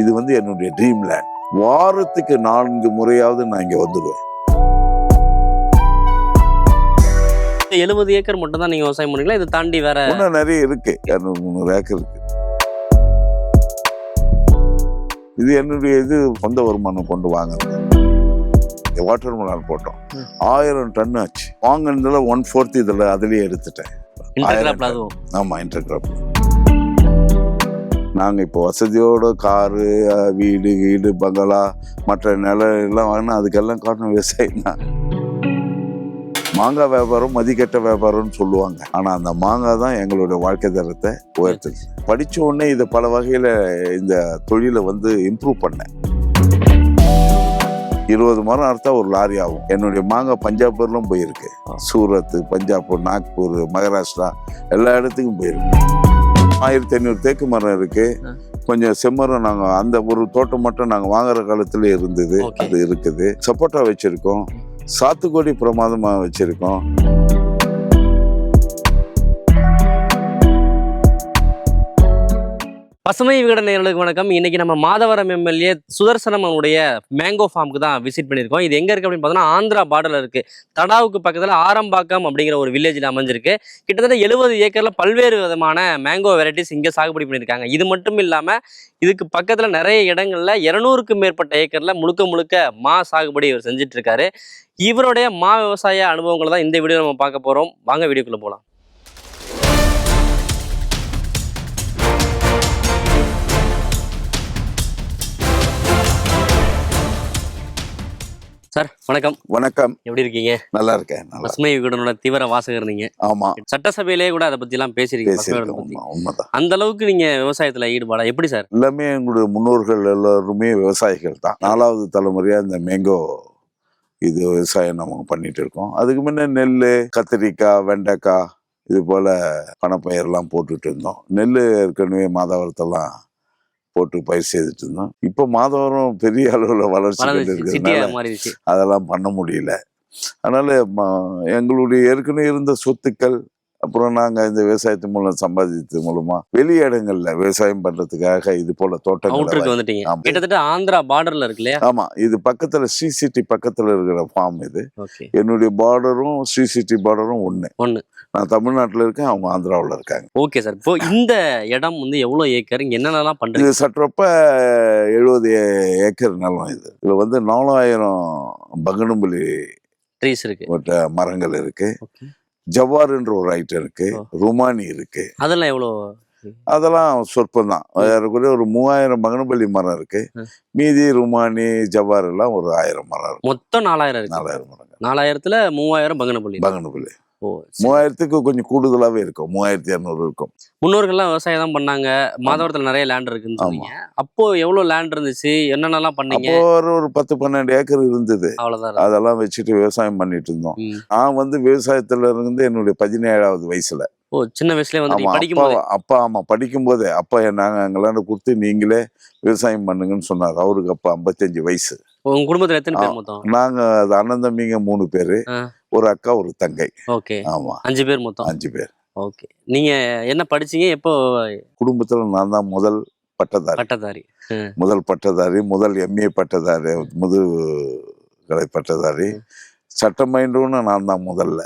இது வந்து என்னுடைய ட்ரீம் லேண்ட் வாரத்துக்கு நான்கு முறையாவது நான் இங்க வந்துடுவேன். எழுபது ஏக்கர் மட்டும் தான் நீங்க விவசாயம் பண்ணீங்களா இதை தாண்டி வேற இன்னும் நிறைய இருக்கு. இரநூறு முந்நூறு ஏக்கர் இருக்கு. இது என்னுடைய இது சொந்த வருமானம் கொண்டு வாங்குறது. வாட்டர் மிலான் போட்டோம். ஆயிரம் டன் ஆச்சு. வாங்கினதுல ஒன் ஃபோர்த் இதுல அதுலயே எடுத்துட்டேன். இன்டர்கிராப்ல அதுவும். ஆமா இன்டர்கிராப் நாங்க இப்போ வசதியோட காரு வீடு வீடு பங்களா மற்ற நிலம் எல்லாம் வாங்கினா அதுக்கெல்லாம் காரணம் விவசாயம் தான். மாங்காய் வியாபாரம் மதிக்கட்ட வியாபாரம்னு சொல்லுவாங்க. ஆனா அந்த மாங்காய் தான் எங்களுடைய வாழ்க்கை தரத்தை உயர்த்துச்சு. படிச்ச உடனே இதை பல வகையில இந்த தொழிலை வந்து இம்ப்ரூவ் பண்ணேன். இருபது மரம் அறுத்தா ஒரு லாரி ஆகும். என்னுடைய மாங்காய் பஞ்சாப் வரலும் போயிருக்கு சூரத் பஞ்சாப் நாக்பூர் மகாராஷ்டிரா எல்லா இடத்துக்கும் போயிருக்கு. ஆயிரத்தி ஐநூறு தேக்கு மரம் இருக்கு. ஆ. கொஞ்சம் செம்மரம் நாங்க அந்த ஒரு தோட்டம் மட்டும் நாங்க வாங்குற காலத்துல இருந்தது. அது இருக்குது. சப்போட்டா வச்சிருக்கோம். சாத்துக்குடி பிரமாதமா வச்சிருக்கோம். பசுமை விகடன் நேர்களுக்கு வணக்கம். இன்னைக்கு நம்ம மாதவரம் எம்எல்ஏ சுதர்சனம் அவனுடைய மேங்கோ ஃபார்முக்கு தான் விசிட் பண்ணியிருக்கோம். இது எங்க இருக்கு அப்படின்னு பார்த்தோம்னா ஆந்திரா பார்டர்ல இருக்கு. தடாவுக்கு பக்கத்துல ஆரம்பாக்கம் அப்படிங்கிற ஒரு வில்லேஜில் அமைஞ்சிருக்கு. கிட்டத்தட்ட எழுபது ஏக்கர்ல பல்வேறு விதமான மேங்கோ வெரைட்டிஸ் இங்கே சாகுபடி பண்ணியிருக்காங்க. இது மட்டும் இல்லாம இதுக்கு பக்கத்துல நிறைய இடங்கள்ல இருநூறுக்கும் மேற்பட்ட ஏக்கர்ல முழுக்க முழுக்க மா சாகுபடி இவர் செஞ்சுட்டு இருக்காரு. இவருடைய மா விவசாய அனுபவங்களை தான் இந்த வீடியோ நம்ம பார்க்க போறோம். வாங்க வீடியோக்குள்ள போகலாம் சார் வணக்கம். வணக்கம். எப்படி இருக்கீங்க? நல்லா இருக்கேன் பசுமை விகடனோட தீவிர வாசகர் நீங்க ஆமா. சட்டசபையிலேயே கூட அதை பத்தி. எல்லாம் பேசிருக்கீங்க அந்த அளவுக்கு நீங்க விவசாயத்துல ஈடுபாடா? எப்படி சார்? எல்லாமே எங்களுடைய முன்னோர்கள் எல்லாருமே விவசாயிகள் தான். நாலாவது தலைமுறையா இந்த மேங்கோ இது விவசாயம் நம்ம பண்ணிட்டு இருக்கோம். அதுக்கு முன்ன நெல் கத்திரிக்காய் வெண்டைக்காய் இது போல பணப்பயிரெல்லாம் போட்டுட்டு இருந்தோம். நெல் ஏற்கனவே மாதாவரத்தெல்லாம் போட்டு பயிர் செய்துட்டு இருந்தோம். இப்போ மாதவரம் பெரிய அளவுல வளர்ச்சி இருக்கிறதுனால அதெல்லாம் பண்ண முடியல. அதனால எங்களுடைய ஏற்கனவே இருந்த சொத்துக்கள் அப்புறம் நாங்க இந்த விவசாயத்து மூலம் சம்பாதித்தது மூலமா வெளி இடங்கள்ல விவசாயம் பண்றதுக்காக இது போல தோட்டங்களை. கிட்டத்தட்ட ஆந்திரா பார்டர்ல இருக்கு இல்லையா? ஆமா. இது பக்கத்துல ஸ்ரீ சிட்டி பக்கத்துல இருக்கிற ஃபார்ம் இது. என்னுடைய பார்டரும் ஸ்ரீ சிட்டி பார்டரும் ஒண்ணு. ஒண்ணு. நான் தமிழ்நாட்டுல இருக்கேன் அவங்க ஆந்திராவுல இருக்காங்க. Okay sir. இப்போ இந்த இடம் வந்து எவ்வளவு ஏக்கர்? இங்க என்னென்னலாம் பண்றீங்க? இது சற்றப்ப எழுபது ஏக்கர் நிலம் இது. இதுல வந்து நாலாயிரம் பகனும்பலி ட்ரீஸ் இருக்கு. மரங்கள் இருக்கு. ஜவ்வாறுன்ற ஒரு ஐட்டம் இருக்கு. ருமானி இருக்கு. அதெல்லாம் எவ்வளோ? அதெல்லாம் சொற்பம் தான். ஏறக்குறைய ஒரு மூவாயிரம் மகனப்பள்ளி மரம் இருக்கு. மீதி ருமானி ஜவ்வார் எல்லாம் ஒரு ஆயிரம் மரம் மொத்தம் நாலாயிரம் நாலாயிரம் மரங்கள் நாலாயிரத்துல மூவாயிரம் பங்கனப்பள்ளி சரி. மூவாயிரத்துக்கு கொஞ்சம் கூடுதலாவே இருக்கும். மூவாயிரத்தி இரநூறு இருக்கும். முன்னோர்கள்லாம் விவசாயம் தான் பண்ணாங்க. மாதவரத்துல நிறைய லேண்ட் இருக்குன்னு சொன்னீங்க. அப்போ எவ்வளவு லேண்ட் இருந்துச்சு? என்னென்னலாம் பண்ணீங்க? ஒரு ஒரு பத்து பன்னெண்டு ஏக்கர் இருந்தது. அவ்வளவுதான். அதெல்லாம் வச்சுட்டு விவசாயம் பண்ணிட்டு இருந்தோம். நான் வந்து விவசாயத்துல இருந்து என்னுடைய பதினேழாவது வயசுல. ஓ சின்ன வயசுலயே வந்து ஆமா நீங்க படிக்கும் அப்பா ஆமா படிக்கும் போதே அப்பா நாங்க எங்களாண்ட கொடுத்து நீங்களே விவசாயம் பண்ணுங்கன்னு சொன்னார். அவருக்கு அப்ப ஐம்பத்தஞ்சு வயசு. உங்க குடும்பத்துல எத்தனை பேர் மொத்தம்? நாங்க அது அண்ணன் தம்பிங்க மூணு பேரு. ஒரு அக்கா ஒரு தங்கை. ஓகே. ஆமா. அஞ்சு பேர் மொத்தம்? அஞ்சு பேர். ஓகே. நீங்க என்ன படிச்சீங்க? எப்போ குடும்பத்துல நான் தான் முதல் பட்டதாரி. பட்டதாரி. முதல் பட்டதாரி முதல் எம்ஏ பட்டதாரி முதுகலை பட்டதாரி. சட்டம் பயின்றவனு நான் தான் முதல்ல.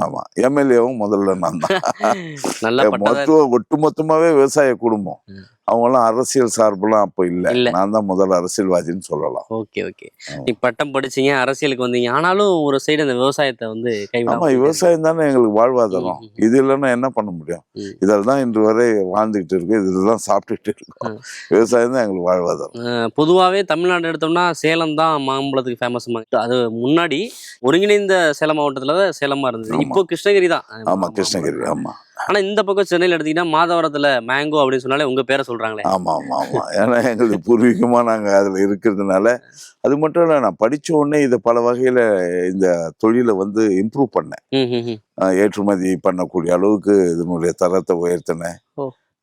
ஆமா. எம்எல்ஏவும் முதல்ல நான் தான். மொத்த ஒட்டுமொத்தமாவே விவசாய குடும்பம். ம். அவங்க எல்லாம் அரசியல் சார்பெல்லாம் அப்ப இல்ல. நான் தான் முதல் அரசியல்வாதின்னு சொல்லலாம். Okay okay. நீ பட்டம் படிச்சீங்க அரசியலுக்கு வந்தீங்க? ஆனாலும் ஒரு சைடு அந்த விவசாயத்தை வந்து ஆமா விவசாயம் தானே எங்களுக்கு வாழ்வாதாரம். இது இல்லைன்னா என்ன பண்ண முடியும். இதில் தான் இன்று வரை வாழ்ந்துகிட்டு இருக்கு. இதில் தான் சாப்பிட்டுட்டு இருக்கோம். விவசாயம் தான் எங்களுக்கு வாழ்வாதாரம். அஹ் பொதுவாவே தமிழ்நாடு எடுத்தோம்னா சேலம் தான் மாம்பழத்துக்கு ஃபேமஸ் அது முன்னாடி ஒருங்கிணைந்த சேலம் மாவட்டத்துல தான் சேலமா இருந்தது. இப்போ கிருஷ்ணகிரி தான். ஆமா கிருஷ்ணகிரி. ஆமா. ஆனா இந்த பக்கம் சென்னையில எடுத்தீங்கன்னா மாதவரத்துல மேங்கோ அப்படின்னு சொன்னாலே உங்க பேரை சொல்றாங்களே. ஆமா ஆமா ஆமா ஏன்னா எங்களுக்கு பூர்வீகமா நாங்க அதுல இருக்கிறதுனால அது மட்டும் இல்ல நான் படிச்ச உடனே இதை பல வகையில இந்த தொழிலை வந்து இம்ப்ரூவ் பண்ணேன். ஏற்றுமதி பண்ணக்கூடிய அளவுக்கு இதனுடைய தரத்தை உயர்த்தினேன்.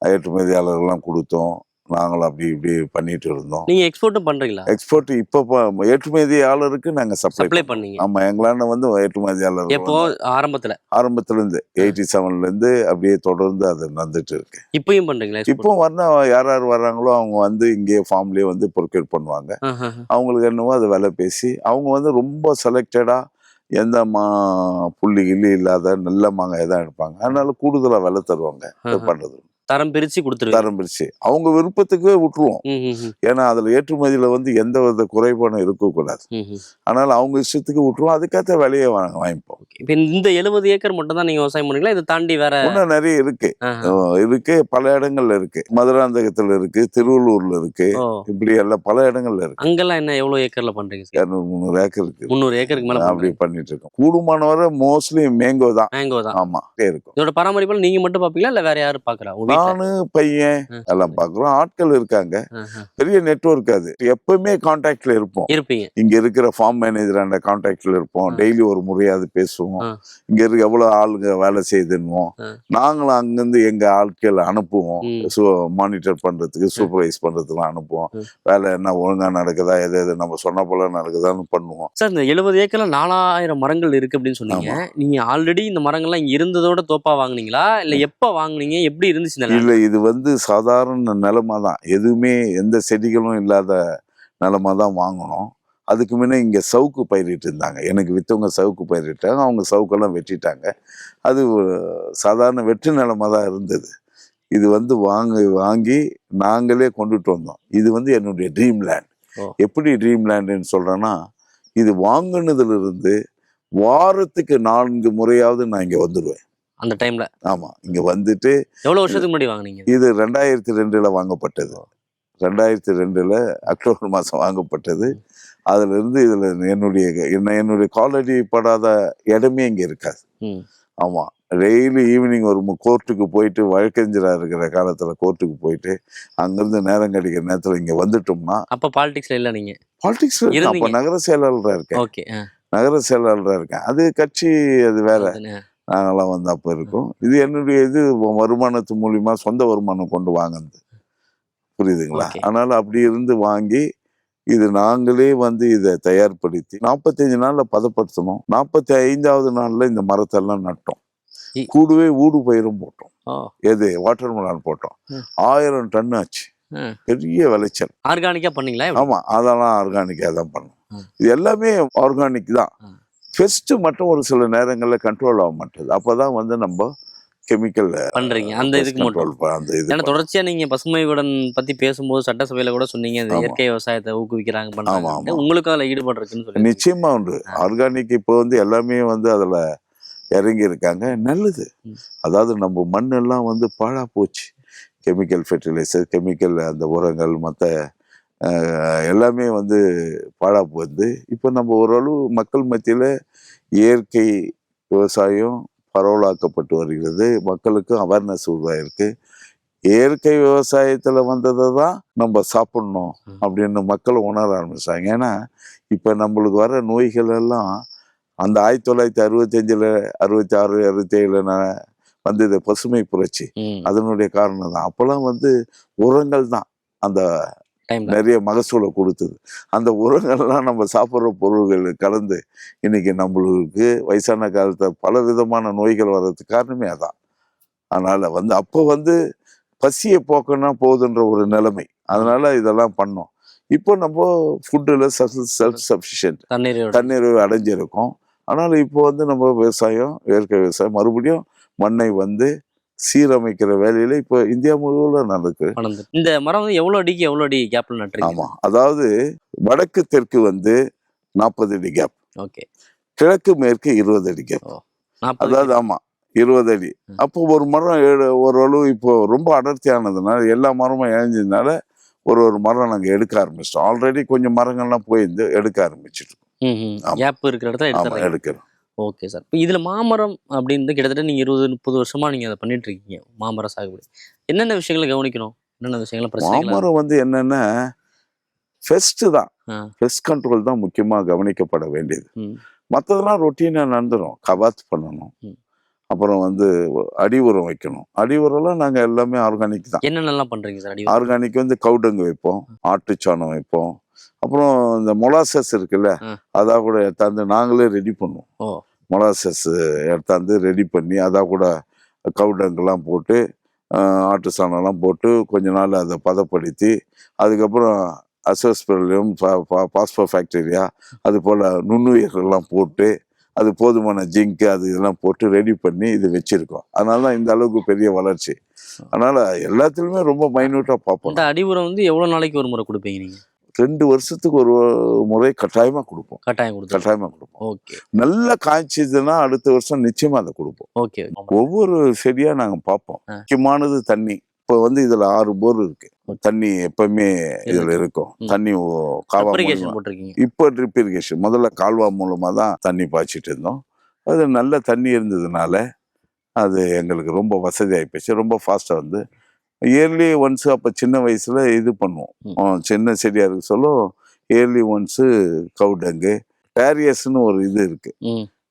ஏற்றுமதியாளர்கள்லாம் கொடுத்தோம். நாங்களும் அப்படி இப்படி பண்ணிட்டு இருந்தோம். நீங்க எக்ஸ்போர்ட்டும் பண்றீங்களா? எக்ஸ்போர்ட் இப்போ ஏற்றுமதியாளருக்கு நாங்க சப்ளை பண்ணீங்க. ஆமா எங்களாண்ட வந்து ஏற்றுமதியாளர் எப்போ? ஆரம்பத்துல ஆரம்பத்துல. இருந்து எயிட்டி செவன்ல இருந்து அப்படியே தொடர்ந்து அது நடந்துட்டு இருக்கு. இப்பயும் பண்றீங்களா? இப்போ வரணும் யார் யார் வர்றாங்களோ அவங்க வந்து இங்கேயே ஃபார்ம்லயே வந்து ப்ரொக்யூர் பண்ணுவாங்க. அவங்களுக்கு என்னவோ அதை விலை பேசி அவங்க வந்து ரொம்ப செலக்டடா எந்த மா புள்ளி கிள்ளி இல்லாத நல்ல மாங்காய் தான் எடுப்பாங்க. அதனால கூடுதலா விலை தருவாங்க. இது. தரம் பிரிச்சு கொடுத்துருவீங்க தரம் பிரிச்சு. அவங்க விருப்பத்துக்கு விட்டுருவோம். ஏன்னா அதுல ஏற்றுமதியில வந்து எந்த வித குறைபாடும் இருக்கக்கூடாது. அதனால அவங்க இஷ்டத்துக்கு விட்டுருவோம். அதுக்கேற்ற விலையை வாங்க வாங்கிப்போம். இப்ப இந்த எழுபது ஏக்கர் மட்டும் தான் நீங்க விவசாயம் பண்ணீங்களா இதை தாண்டி வேற இன்னும் நிறைய இருக்கு. இருக்கு. பல இடங்கள்ல இருக்கு. மதுராந்தகத்துல இருக்கு. திருவள்ளூர்ல இருக்கு. இப்படி எல்லாம் பல இடங்கள்ல இருக்கு. அங்கெல்லாம் என்ன எவ்வளவு ஏக்கர்ல பண்றீங்க சார் இரநூறு முந்நூறு ஏக்கர் இருக்கு. முந்நூறு ஏக்கருக்கு மேல அப்படி பண்ணிட்டு இருக்கோம். கூடுமானவரை மோஸ்ட்லி மேங்கோ தான். மேங்கோ தான். ஆமா இருக்கும். இதோட பராமரிப்புல நீங்க மட்டும் பாப்பீங்களா இல்ல வேற யாரும் பாக்குறா நானு பையன். எல்லாம் பாக்குறோம். ஆட்கள் இருக்காங்க. பெரிய நெட்வொர்க் அது. எப்பவுமே கான்டாக்ட்ல இருப்போம். இங்க இருக்கிற ஃபார்ம் மேனேஜர் அந்த கான்டாக்ட்ல இருப்போம். டெய்லி ஒரு முறையாவது பேசுவோம். இங்க இருக்க எவ்வளவு ஆளுங்க வேலை செய்யுதுன்னுவோம் ஆ. நாங்களும் அங்கிருந்து எங்க ஆட்கள் அனுப்புவோம். மானிட்டர் பண்றதுக்கு சூப்பர்வைஸ் பண்றதுக்குலாம் அனுப்புவோம். வேலை என்ன ஒழுங்கா நடக்குதா? எது எது நம்ம சொன்ன போல நடக்குதான்னு பண்ணுவோம். சார் இந்த எழுபது ஏக்கர்ல நாலாயிரம் மரங்கள் இருக்கு அப்படின்னு சொன்னீங்க. நீங்க ஆல்ரெடி இந்த மரங்கள்லாம் இங்க இருந்ததோட தோப்பா வாங்குனீங்களா? இல்ல எப்ப வாங்குனீங்க? எப்படி இருந்துச்சு? இல்ல. இது வந்து சாதாரண நிலமா தான். எதுவுமே எந்த செடிகளும் இல்லாத நிலமா தான் வாங்கணும். அதுக்கு முன்ன இங்க சவுக்கு பயிரிட்டு இருந்தாங்க. எனக்கு வித்தவங்க சவுக்கு பயிரிட்டாங்க. அவங்க சவுக்கெல்லாம் வெட்டிட்டாங்க. அது சாதாரண வெற்று நிலமா தான் இருந்தது. இது வந்து வாங்கி வாங்கி நாங்களே கொண்டுட்டு வந்தோம். இது வந்து என்னுடைய ட்ரீம் லேண்ட். எப்படி ட்ரீம் லேண்டுன்னு சொல்றேன்னா இது வாங்குனதுல இருந்து வாரத்துக்கு நான்கு முறையாவது நான் இங்க வந்துடுவேன் அந்த டைம்ல ஆமா இங்க வந்துட்டு எவ்வளவு வருஷத்துக்கு முன்னாடி வாங்குனீங்க? இது ரெண்டாயிரத்தி ரெண்டுல வாங்கப்பட்டது. ரெண்டாயிரத்தி ரெண்டுல அக்டோபர் மாசம் வாங்கப்பட்டது. அதுல இருந்து இதுல என்னுடைய என்ன என்னுடைய காலடி படாத இடமே இங்க இருக்காது. ஆமா டெய்லி ஈவினிங் ஒரு கோர்ட்டுக்கு போயிட்டு வழக்கறிஞரா இருக்கிற காலத்துல கோர்ட்டுக்கு போயிட்டு அங்கிருந்து நேரம் கிடைக்கிற நேரத்துல இங்க வந்துட்டோம்னா அப்ப பாலிடிக்ஸ்ல இல்ல நீங்க? பாலிடிக்ஸ் அப்ப. நகர செயலாளரா இருக்கேன். ஓகே நகர செயலாளரா இருக்கேன். அது கட்சி அது வேற. நாங்கெல்லாம் வந்து அப்ப இருக்கோம். இது என்னுடைய இது வருமானத்து மூலியமா சொந்த வருமானம் கொண்டு வாங்குனது. புரியுதுங்களா. அதனால அப்படி இருந்து வாங்கி இது நாங்களே வந்து இதை தயார்படுத்தி நாற்பத்தஞ்சு நாள்ல பதப்படுத்தணும் நாற்பத்தி ஐந்தாவது நாள்ல இந்த மரத்தெல்லாம் நட்டோம். கூடவே ஊடு பயிரும் போட்டோம். எது? வாட்டர் மெலான் போட்டோம். ஆயிரம் டன் ஆச்சு. பெரிய விளைச்சல். ஆர்கானிக்கா பண்ணீங்களா? ஆமா அதெல்லாம் ஆர்கானிக்காக தான் பண்ணோம். இது எல்லாமே ஆர்கானிக் தான். ம். பெஸ்ட் மட்டும் ஒரு சில நேரங்கள்ல கண்ட்ரோல் ஆக மாட்டேது. அப்பதான் வந்து நம்ம கெமிக்கல் பண்றீங்க. அந்த இதுக்கு மட்டும். அந்த இது ஏன்னா தொடர்ச்சியா நீங்க பசுமை உடன் பத்தி பேசும்போது சட்டசபையில கூட சொன்னீங்க. இயற்கை விவசாயத்தை ஊக்குவிக்கிறாங்க ஆமா. உங்களுக்கு அதுல ஈடுபாடு இருக்குன்னு சொல்லி நிச்சயமா உண்டு. ஆர்கானிக் இப்போ வந்து எல்லாமே வந்து அதுல இறங்கி இருக்காங்க. நல்லது. அதாவது நம்ம மண் எல்லாம் வந்து பாழா போச்சு. கெமிக்கல் ஃபெர்டிலைசர் கெமிக்கல் அந்த உரங்கள் மற்ற எல்லாமே வந்து பாழா போகுது. இப்போ நம்ம ஓரளவு மக்கள் மத்தியில இயற்கை விவசாயம் பரவலாக்கப்பட்டு வருகிறது. மக்களுக்கு அவேர்னஸ் உருவாயிருக்கு. இயற்கை விவசாயத்துல வந்ததை தான் நம்ம சாப்பிடணும். அப்படின்னு மக்கள் உணர ஆரம்பிச்சாங்க. ஏன்னா இப்ப நம்மளுக்கு வர நோய்கள் எல்லாம் அந்த ஆயிரத்தி தொள்ளாயிரத்தி அறுபத்தஞ்சுல அறுபத்தி ஆறு அறுபத்தி ஏழுல வந்தது பசுமை புரட்சி. அதனுடைய காரணம் தான். அப்பெல்லாம் வந்து உரங்கள் தான். அந்த நிறைய மகசூலை கொடுத்தது. அந்த உரங்கள்லாம் நம்ம சாப்பிட்ற பொருள்கள் கலந்து இன்னைக்கு நம்மளுக்கு வயசான காலத்துல பல விதமான நோய்கள் வர்றதுக்கு காரணமே அதான். அதனால வந்து அப்போ வந்து பசியை போக்கனா போதுன்ற ஒரு நிலைமை. அதனால இதெல்லாம் பண்ணோம். இப்போ நம்ம ஃபுட்டில் செல்ஃப் சஃபிஷியன்ட் தண்ணீர் தண்ணீர் அடைஞ்சிருக்கோம். ஆனால் இப்போ வந்து நம்ம விவசாயம் இயற்கை விவசாயம் மறுபடியும் மண்ணை வந்து சீரமைக்கிற வேலையில இப்போ இந்தியா முழுவதும் வளர்ந்து இந்த மரம் வந்து எவ்வளவு அடிக்கு எவ்வளவு அடி கேப்ல நட்டுறீங்க ஆமா. அதாவது வடக்கு தெற்கு வந்து நாற்பது அடி கேப் ஓகே. கிழக்கு மேற்கு இருபது அடி கேப் அதாவது ஆமா இருபது அடி. அப்போ ஒரு மரம் ஓரளவு இப்போ ரொம்ப அடர்த்தியானதுனால எல்லா மரமும் இழைஞ்சதுனால ஒரு ஒரு மரம் நாங்க எடுக்க ஆரம்பிச்சிட்டோம். ஆல்ரெடி கொஞ்சம் மரங்கள்லாம் போயிருந்து எடுக்க ஆரம்பிச்சிட்டோம் ஆமா. கேப் இருக்கிற இடத்துல ஆமா எடுத்துறீங்க எடுக்கிறோம். ஓகே சார் இப்போ இதுல மாமரம் அப்படின்னு கிட்டத்தட்ட நீங்க இருபது முப்பது வருஷமா நீங்க அதை பண்ணிட்டு இருக்கீங்க மாமரம் சாகுபடி. என்னென்ன விஷயங்களை கவனிக்கணும்? என்னென்ன விஷயங்களை பிரச்சனை மாமரம் வந்து என்னன்னா? ஃபெஸ்ட் தான். ஃபெஸ்ட் கண்ட்ரோல் தான் முக்கியமா கவனிக்கப்பட வேண்டியது. மற்றதெல்லாம் ரொட்டீனா நடந்துடும் கபாத் பண்ணணும். அப்புறம் வந்து அடி உரம் வைக்கணும். அடி உரம்லாம் நாங்கள் எல்லாமே ஆர்கானிக் தான். என்னென்னலாம் பண்றீங்க சார் அடி ஆர்கானிக் வந்து கவுடங்கு வைப்போம் ஆட்டுச்சாணம் வைப்போம். அப்புறம் இந்த மொலாசஸ் இருக்குல்ல ஆ. அதா கூட எடுத்தாந்து நாங்களே ரெடி பண்ணுவோம். மொலாசஸ் எடுத்தாந்து ரெடி பண்ணி அதா கூட கவுடங்கெல்லாம் போட்டு ஆட்டு சாணம்லாம் போட்டு கொஞ்ச நாள் அதை பதப்படுத்தி அதுக்கப்புறம் அசோஸ்பெரலியம் பாஸ்போ ஃபேக்டீரியா அது போல் நுண்ணுயிர்கள்லாம் போட்டு அது போதுமான ஜிங்க் அது இதெல்லாம் போட்டு ரெடி பண்ணி இது வச்சிருக்கோம். அதனால தான் இந்த அளவுக்கு பெரிய வளர்ச்சி. அதனால எல்லாத்துலயுமே ரொம்ப மைன்யூட்டா பார்ப்போம் இந்த அடி உரம் வந்து எவ்வளவு நாளைக்கு ஒரு முறை கொடுப்பீங்க நீங்க? ரெண்டு வருஷத்துக்கு ஒரு முறை கட்டாயமா கொடுப்போம். கட்டாயம் கட்டாயமா கொடுப்போம். ஓகே. நல்லா காய்ச்சதுன்னா அடுத்த வருஷம் நிச்சயமா அதை கொடுப்போம். ஓகே. ஒவ்வொரு செடியா நாங்க பார்ப்போம். முக்கியமானது தண்ணி. இப்போ வந்து இதுல ஆறு போர் இருக்கு. தண்ணி எப்பவுமே இதுல இருக்கும். தண்ணி போட்டிருக்கீங்க. இப்போ ட்ரிப் இரிகேஷன் முதல்ல கால்வா மூலமா தான் தண்ணி பாய்ச்சிட்டு இருந்தோம். அது நல்ல தண்ணி இருந்ததுனால அது எங்களுக்கு ரொம்ப வசதி ஆயிப்போச்சு ரொம்ப ஃபாஸ்டா வந்து இயர்லி ஒன்ஸ் அப்போ சின்ன வயசுல இது பண்ணுவோம். சின்ன செடியா இருக்கு சொல்ல இயர்லி ஒன்ஸு கவுடங்கு டேரியஸ்னு ஒரு இது இருக்கு.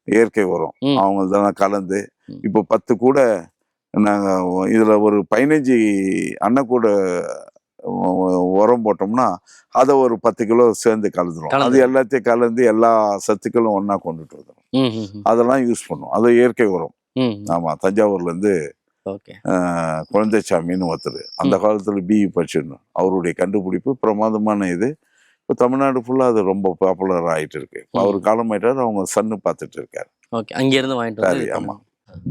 இயற்கை உரம். அவங்க தான் கலந்து. இப்போ பத்து கூட நாங்க இதுல ஒரு பதினஞ்சு அன்னக்கூட உரம் போட்டோம்னா அதை ஒரு பத்து கிலோ சேர்ந்து கலந்துரும். கலந்து. அது எல்லாத்தையும் கலந்து எல்லா சத்துக்களும் ஒண்ணா கொண்டுட்டு வந்துடும். அதெல்லாம் யூஸ் பண்ணும் அது இயற்கை உரம். ம் ஆமா குழந்தைசாமின்னு ஒருத்தர். அந்த காலத்துல பிஇ படிச்சிருந்தோம். அவருடைய கண்டுபிடிப்பு பிரமாதமான இது. இப்போ தமிழ்நாடு ஃபுல்லா அது ரொம்ப பாப்புலர் ஆயிட்டு இருக்கு அவர். காலமாயிட்டார் அவங்க சன்னு பார்த்துட்டு இருக்காரு ஓகே. அங்க இருந்து வாங்கிட்டு வந்து சரி, ஆமா.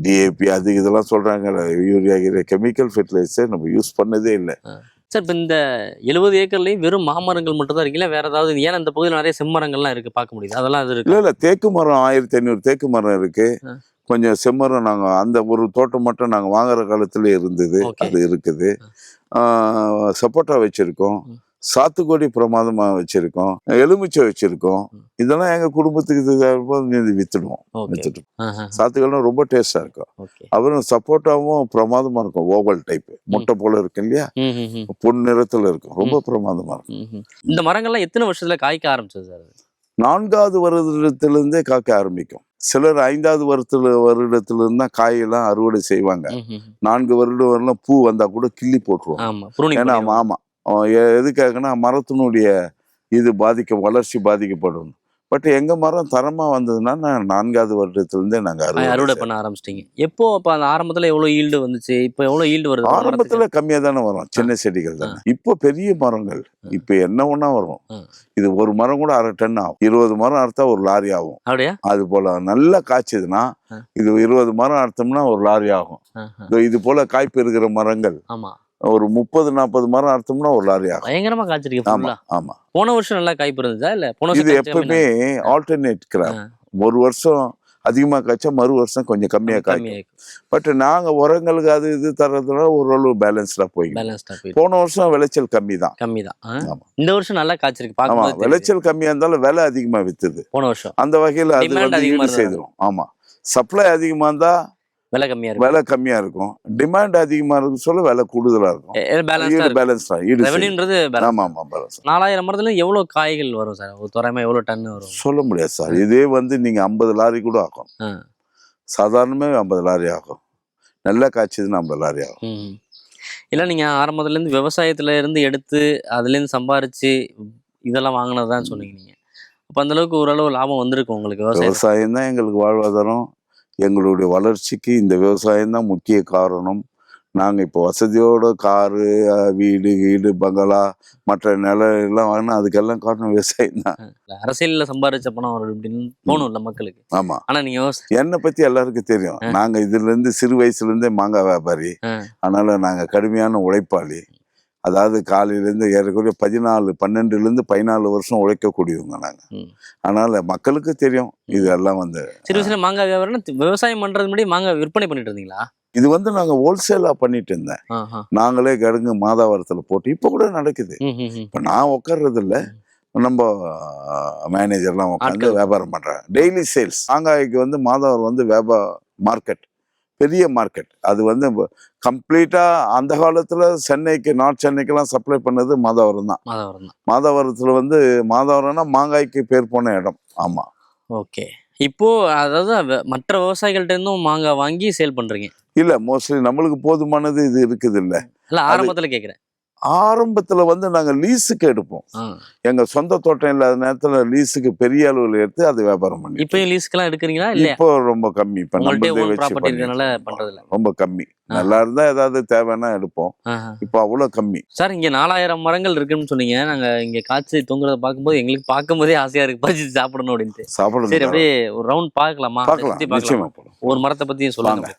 டிஏபி அது இதெல்லாம் சொல்றாங்க. யூரியா கெமிக்கல் ஃபெர்டிலைசர் நம்ம யூஸ் பண்ணதே இல்லை. சார் இப்போ இந்த எழுபது ஏக்கர்லயும் வெறும் மாமரங்கள் மட்டும் தான் இருக்குல்ல வேற ஏதாவது ஏன்னா இந்த பகுதியில் நிறைய செம்மரங்கள்லாம் இருக்கு? பார்க்க முடியுது. அதெல்லாம் அது இருக்கு? இல்ல இல்ல. தேக்கு மரம் ஆயிரத்தி ஐநூறு தேக்கு மரம் இருக்கு. கொஞ்சம் செம்மரம் நாங்க அந்த ஒரு தோட்டம் மட்டும் நாங்க வாங்குற காலத்துல இருந்தது. அது இருக்குது. சப்போட்டா வச்சிருக்கோம். சாத்துக்குடி பிரமாதமா வச்சிருக்கோம். எலுமிச்சை வச்சிருக்கோம். இதெல்லாம் எங்க குடும்பத்துக்கு ஓகே. வித்துட்டு சாத்துக்கள்லாம் ரொம்ப டேஸ்டா இருக்கும். அப்புறம் சப்போட்டாவும் பிரமாதமா இருக்கும். ஓவல் டைப் முட்டை போல இருக்கு இல்லையா? பொன் நிறத்துல இருக்கும். ரொம்ப பிரமாதமா இருக்கும். இந்த மரங்கள்லாம் எத்தனை வருஷத்துல காய்க்க ஆரம்பிச்சது சார்? நான்காவது வருடத்திலிருந்தே காக்க ஆரம்பிக்கும். சிலர் ஐந்தாவது வருடத்துல வருடத்திலிருந்து தான் காயெல்லாம் அறுவடை செய்வாங்க. நான்கு வருடம் வரலாம் பூ வந்தா கூட கிள்ளி போட்டுருவோம் ஏன்னா. ஆமா. எதுக்காகன்னா மரத்தினுடைய இது பாதிக்க வளர்ச்சி பாதிக்கப்படும். பட் எங்க மரம் தரமா வந்ததுன்னா நான் நான்காவது வருடத்திலிருந்தே நாங்க அறுவடை. பண்ண ஆரம்பிச்சிட்டீங்க. எப்போ அப்ப அந்த ஆரம்பத்துல எவ்வளவு ஈல்டு வந்துச்சு? இப்போ எவ்வளவு ஈல்டு வருது? ஆரம்பத்துல கம்மியா தானே வரும். சின்ன செடிகள் தானே. இப்போ பெரிய மரங்கள். இப்போ என்ன ஒண்ணா வரும். இது ஒரு மரம் கூட அரை டன் ஆகும். இருபது மரம் அறுத்தா ஒரு லாரி ஆகும். அது போல நல்லா காய்ச்சதுன்னா. இது இருபது மரம் அறுத்தோம்னா ஒரு லாரி ஆகும். இதோ போல காய்ப்பு இருக்கிற மரங்கள். ஆமா. ஒரு முப்பது நாற்பது மரம் அறுத்தோம்னா ஒரு லாரி ஆகும். பயங்கரமா காய்ச்சிருக்கு ஆமா ஆமா. போன வருஷம் நல்லா காய்ப்பு இருந்துச்சா இல்ல? போன இது எப்பவுமே ஆல்டர்னேட் கிராப். ஒரு வருஷம் அதிகமா காய்ச்சா மறு வருஷம் கொஞ்சம் கம்மியா காய்க்கும். பட் நாங்க உரங்களுக்கு அது இது தர்றதுனால ஓரளவு பேலன்ஸ்டா போய் பேலன்ஸ்டா போயிட்டு போன வருஷம் விளைச்சல் கம்மி தான் கம்மி தான் ஆமா. இந்த வருஷம் நல்லா காய்ச்சிருக்கு. ஆமா பார்க்கும்போது தெரியுது. விளைச்சல் கம்மியா இருந்தாலும் விலை அதிகமா வித்துது. போன வருஷம். அந்த வகையில அது வந்து அதிகமா ஈடு இருந்தது. செய்திடும் ஆமா. சப்ளை அதிகமா இருந்தா விலை கம்மியா இருக்கு விலை கம்மியா இருக்கும். டிமாண்ட் அதிகமா இருக்கு சொல்ல விலை கூடுதலா இருக்கும். பேலன்ஸ் தான். ரெவன்யூன்றது நாலாயிரம் மரத்துல எவ்வளவு காய்கள் வரும் சார்? ஒரு தோராயமா எவ்வளவு டன் வரும்? சொல்ல முடியாது சார். இதே வந்து நீங்க ஐம்பது லாரி கூட ஆகும். சாதாரணமே ஐம்பது லாரி ஆகும். நல்லா காய்ச்சதுன்னு ஐம்பது லாரி ஆகும். இல்ல நீங்க ஆரம்பத்துல இருந்து விவசாயத்துல இருந்து எடுத்து அதுல இருந்து சம்பாரிச்சு இதெல்லாம் வாங்கினதுதான் சொன்னீங்க நீங்க. அப்ப அந்த அளவுக்கு ஓரளவு லாபம் வந்திருக்கு உங்களுக்கு விவசாயம் தான் எங்களுக்கு வாழ்வாதாரம். எங்களுடைய வளர்ச்சிக்கு இந்த விவசாயம் தான் முக்கிய காரணம். நாங்கள் இப்போ வசதியோட காரு வீடு வீடு பங்களா மற்ற நிலம் எல்லாம் வாங்கினா அதுக்கெல்லாம் காரணம் விவசாயம் தான். அரசியல்ல சம்பாரிச்ச பணம் வரும் அப்படின்னு தோணும்ல மக்களுக்கு. ஆமா. ஆனா நீங்க விவசாயம் என்னை பத்தி எல்லாருக்கும் தெரியும். ஆ. நாங்க இதுல இருந்து சிறு வயசுல இருந்தே மாங்காய் வியாபாரி. அதனால நாங்க கடுமையான உழைப்பாளி. அதாவது காலையில இருந்து ஏறக்குறைய பதினாலு பன்னெண்டுல இருந்து பதினாலு வருஷம் உழைக்கக்கூடியவங்க நாங்க. ம். அதனால மக்களுக்கு தெரியும் இதெல்லாம் வந்து. சிறு வயசுல மாங்காய் வியாபாரம் விவசாயம் பண்றது முன்னாடி மாங்காய் விற்பனை பண்ணிட்டு இருந்தீங்களா? இது வந்து நாங்க ஹோல்சேலா பண்ணிட்டு இருந்தேன். நாங்களே கிடங்கு மாதாவரத்துல போட்டு இப்ப கூட நடக்குது. இப்ப நான் உட்கார்றது இல்ல நம்ம மேனேஜர்லாம் உட்காந்து. வியாபாரம் பண்றாங்க. டெய்லி சேல்ஸ் மாங்காய்க்கு வந்து மாதவர் வந்து வியாபார மார்க்கெட் பெரிய மார்க்கெட் அது வந்து கம்ப்ளீட்டா அந்த காலத்துல சென்னைக்கு நார்த் சென்னைக்கெல்லாம் சப்ளை பண்ணது மாதாவரம் தான். மாதவரம் தான். மாதாவரத்துல வந்து மாதாவரம்னா மாங்காய்க்கு பேர் போன இடம். ஆமா. ஓகே. இப்போ அதாவது மற்ற விவசாயிகள்ட்ட இருந்தும் மாங்காய் வாங்கி சேல் பண்றீங்க. இல்ல மோஸ்ட்லி நம்மளுக்கு போதுமானது இது இருக்குது இல்ல இல்ல ஆரம்பத்துல கேக்குறேன். ஆரம்பத்துல வந்து நாங்க லீஸுக்கு எடுப்போம். எங்க சொந்த தோட்டம் இல்லாத நேரத்துல லீஸுக்கு பெரிய அளவுல எடுத்து அது வியாபாரம் பண்ணி இப்பயும் லீஸ்க்கெல்லாம் எடுக்கிறீங்களா? இல்ல இப்போ ரொம்ப கம்மி. இப்ப இல்ல ரொம்ப கம்மி. நல்லா இருந்தா ஏதாவது தேவைன்னா எடுப்போம். இப்போ அவ்வளவு கம்மி. சார் இங்க நாலாயிரம் மரங்கள் இருக்குன்னு சொன்னீங்க. நாங்க இங்க காய்ச்சி தொங்குறத பார்க்கும்போது எங்களுக்கு பார்க்கும்போதே ஆசையா இருக்கு. பறிச்சு சாப்பிடணும் அப்படின்ட்டு. சரி சாப்பிடுறது அப்படியே ஒரு ரவுண்ட் பார்க்கலாமா? பார்க்கலாம். ஒரு மரத்தை பத்தி சொல்லுங்க.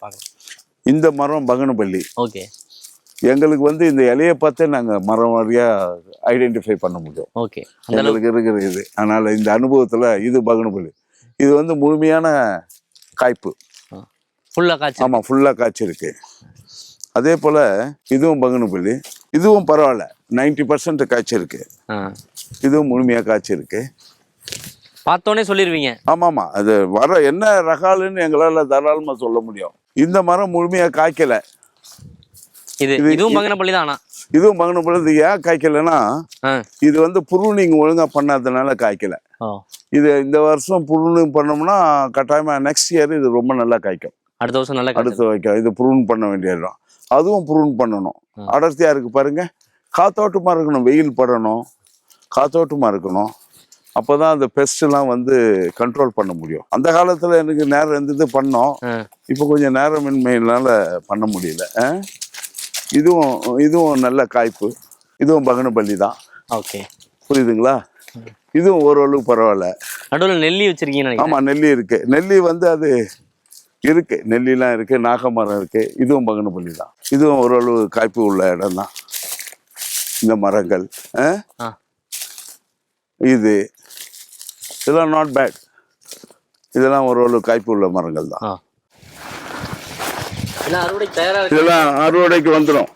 இந்த மரம் பகனப்பள்ளி. ஓகே. எங்களுக்கு வந்து இந்த இலையை பார்த்தே நாங்க மரம் வாரியா ஐடென்டிஃபை பண்ண முடியும். ஓகே எங்களுக்கு இருக்கிற இது அதனால இந்த அனுபவத்துல இது பகனப்பள்ளி இது வந்து முழுமையான காய்ப்பு. ஃபுல்லா காய்ச்சி ஆமா ஃபுல்லா காய்ச்சிருக்கு அதே போல இதுவும் பகனப்பள்ளி இதுவும் பரவாயில்ல. நைன்டி பர்சன்ட் காய்ச்சிருக்கு. இதுவும் முழுமையா காய்ச்சிருக்கு பார்த்தோன்னே சொல்லிருவீங்க. ஆமா ஆமா அது வர என்ன ரகாலுன்னு எங்களால தாராளமா சொல்ல முடியும். இந்த மரம் முழுமையா காய்க்கல. இது இது- இதுவும் மங்கனப்பள்ளி தான்? ஆனா இதுவும் பகனப்பள்ளி இது ஏன் காய்க்கலைன்னா. இது வந்து புருனிங் ஒழுங்கா பண்ணாததுனால காய்க்கல. இது இந்த வருஷம் புருனிங் பண்ணோம்னா கட்டாயமா நெக்ஸ்ட் இயர் இது ரொம்ப நல்லா காய்க்கும். அடுத்த வருஷம் நல்லா. அடுத்து வைக்கும் இது ப்ரூன் பண்ண வேண்டிய இடம் அதுவும் ப்ரூன் பண்ணணும். அடர்த்தியா இருக்கு பாருங்க. காத்தோட்டமா இருக்கணும் வெயில் படணும். காத்தோட்டமா இருக்கணும். அப்பதான் அந்த பெஸ்ட் எல்லாம் வந்து கண்ட்ரோல் பண்ண முடியும். அந்த காலத்துல எனக்கு நேரம் இருந்தது பண்ணோம். இப்போ கொஞ்சம் நேரமின்மையினால பண்ண முடியல? இதுவும் இதுவும் நல்ல காய்ப்பு. இதுவும் பகனப்பள்ளி தான். ஓகே. புரியுதுங்களா? இதுவும் ஓரளவு பரவாயில்ல. நடுவுல நெல்லி வச்சிருக்கீங்கன்னு நினைக்கிறேன். ஆமா நெல்லி இருக்கு. நெல்லி வந்து அது இருக்கு. நெல்லிலாம் இருக்கு நாகமரம் இருக்கு. இதுவும் பங்கனப்பள்ளி தான். இதுவும் ஓரளவு காய்ப்பு உள்ள இடம் தான். இந்த மரங்கள். இது இதெல்லாம் நாட் பேட் இதெல்லாம் ஓரளவு காய்ப்பு உள்ள மரங்கள் தான் ஆ எல்லாம் அறுவடை தயாரா இருக்கு இதெல்லாம் அறுவடைக்கு வந்துடும்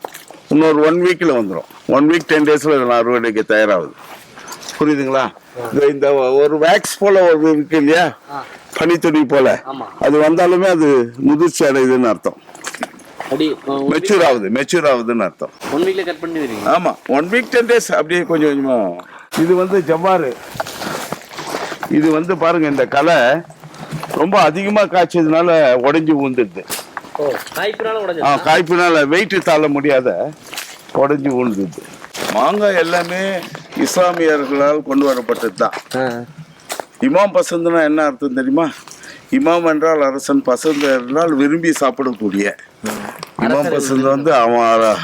இன்னொரு ஒன் வீக்கில் வந்துடும் ஒன் வீக் டென் டேஸில் இதெல்லாம் அறுவடைக்கு தயாராகுது. புரியுதுங்களா? இந்த இந்த ஒரு வேக்ஸ் போல ஒரு இருக்கு இல்லையா? ஆ. பனித்துளி போல. அது வந்தாலுமே அது முதிர்ச்சி அடையுதுன்னு அர்த்தம். மெச்சூர் ஆகுது மெச்சூர் ஆகுதுன்னு அர்த்தம். ஒன் வீக்ல கட் பண்ணி ஆமா. ஒன் வீக் டென் டேஸ் அப்படியே கொஞ்சம் கொஞ்சமா. இது வந்து ஜவ்வாறு. இது வந்து பாருங்க இந்த களை ரொம்ப அதிகமா காய்ச்சதுனால உடைஞ்சு காய்ப்புனால ஆ, காய்ப்பினால வெயிட் தாழ முடியாத உடைஞ்சு ஊந்துடுது மாங்காய் எல்லாமே இஸ்லாமியர்களால் கொண்டு வரப்பட்டது தான் இமாம் பசந்துனா என்ன அர்த்தம் தெரியுமா? இமாம் என்றால் அரசன் பசந்து என்றால் விரும்பி சாப்பிடக்கூடிய. இமாம் பசந்து வந்து அவன் அர-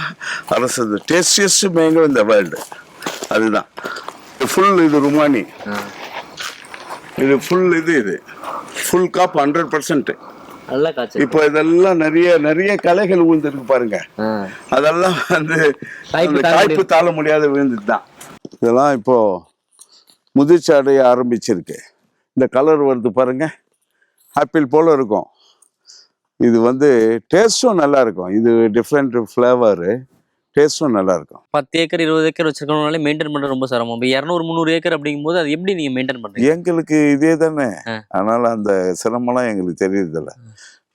அரசன் டேஸ்டியஸ்ட் மேங்கோ இந்த வேர்ல்டு அதுதான். ஃபுல் இது ருமானி. இது ஃபுல் இது இது. ஃபுல் காப் ஹண்ட்ரட் பர்சன்ட் நல்லா காய்ச்சல் இப்போ இதெல்லாம் நிறைய நிறைய கலைகள் விழுந்திருக்கு பாருங்க. அதெல்லாம் வந்து காய்ப்பு தாழ முடியாத விழுந்தது தான் இதெல்லாம் இப்போ முதிர்ச்சி அடைய ஆரம்பிச்சிருக்கு. இந்த கலர் வருது பாருங்க. ஆப்பிள் போல இருக்கும். இது வந்து டேஸ்ட்டும் நல்லா இருக்கும். இது டிஃப்ரெண்ட் ஃப்ளேவரு டேஸ்ட்டும் நல்லா இருக்கும் பத்து ஏக்கர் இருபது ஏக்கர் வச்சிருக்கவங்களால மெயின்டைன் பண்றது ரொம்ப சிரமம். இப்போ இரநூறு முந்நூறு ஏக்கர் அப்படிங்கும்போது அது எப்படி நீங்க மெயின்டைன் பண்றீங்க? எங்களுக்கு இதே தானே. அதனால அந்த சிரமம்லாம் எங்களுக்கு தெரியறதில்ல.